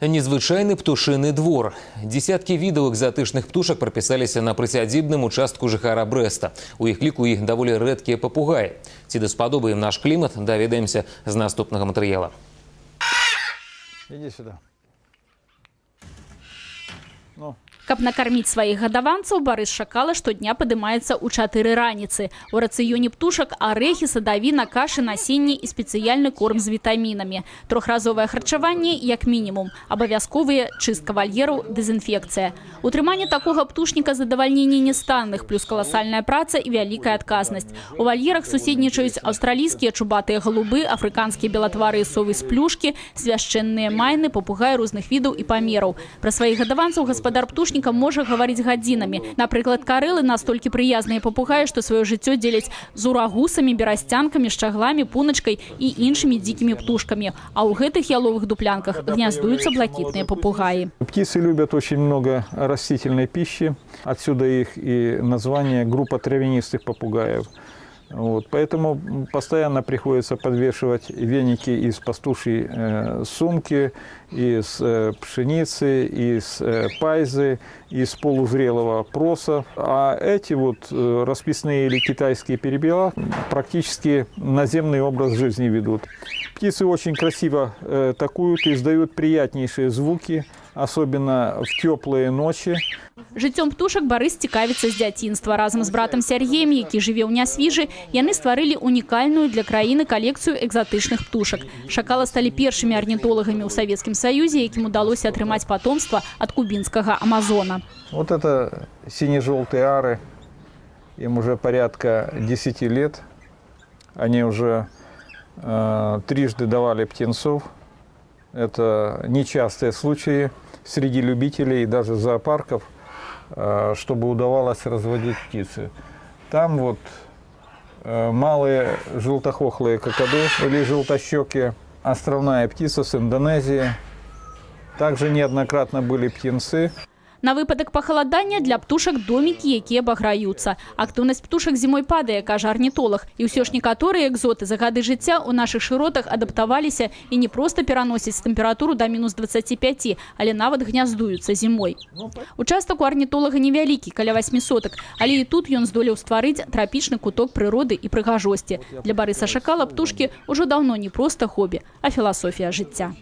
Незвычайны птушыны двор. Десяткі відаў экзатычных птушак прапісаліся на прысядзібным участку жыхара Брэста. У іх ліку і даволі рэдкія папугаі. Ці даспадобы ім наш клімат, даведаемся з наступнага матэрыяла. Иди сюда. Ну, Каб накарміць сваіх гадаванцаў, Барыс Шакала штодня падымаецца ў чатыры раніцы. У рацыёне птушак арэхі, садавіна, кашы, насенне і спецыяльны корм з вітамінамі. Трохразовае харчаванне як мінімум. Абавязковыя чыстка вальераў, дэзінфекцыя. Утрыманне такога птушніка задавальненне нестанных, плюс каласальная праца і вялікая адказнасць. У вальерах суседнічаюць аўстралійскія чубатыя галубы, афрыканскія белатвары совы з плюшкі, свяшчэнныя майны, папугаі розных відаў і памераў. Пра сваіх гадаванцаў гаспадар птушніка можа гаварыць гадзінамі. Напрыклад, карэлы настолькі прыязныя папугаі, што сваё жыццё дзеляць з урагусамі, берасцянкамі, шчагламі, пуначкай і іншымі дзікімі птушкамі. А ў гэтых яловых дуплянках гняздуюцца блакітныя папугаі. птицы любят очень много растительной пищи. Отсюда их и название группа травянистых попугаев. Вот, поэтому постоянно приходится подвешивать веники из пастушьей э, сумки, из э, пшеницы, из э, пайзы, из полузрелого проса. А эти вот э, расписные или китайские перебела практически наземный образ жизни ведут. Птицы очень красиво э, такуют, издают приятнейшие звуки, особенно в теплые ночи. Жыццём птушак Барыс цікавіцца з дзяцінства. Разам з братам Сяргеем, які жыве ў нясвіжы, яны стварылі унікальную для краіны калекцыю экзатычных птушак. Шакала сталі першымі арнітолагамі ў Савецкім Саюзе, якім удалося атрымаць патомства ад кубінскага Амазона. Вот это сине-желтые ары, им уже порядка 10 лет. Они уже э, трижды давали птенцов. Это нечастые случаи среди любителей и даже зоопарков, э, чтобы удавалось разводить птицы. Там вот э, малые желтохохлые кокоды или желтощеки, островная птица с Индонезии. Также неоднократно были птенцы. На выпадак пахаладання для птушак домікі, якія абаграюцца. Актыўнасць птушак зімой падае, кажа арнітолог. І ўсё ж некаторыя экзоты за гады жыцця ў нашых шыротах адаптаваліся і не проста пераносяць тэмпературу да мінус 25, але нават гняздуюцца зімой. Участак у арнітолага невялікі, каля 8 сотак, але і тут ён здолеў стварыць трапічны куток прыроды і прыгажосці. Для Барыса Шакала птушкі ўжо даўно не проста хобі, а філасофія жыцця.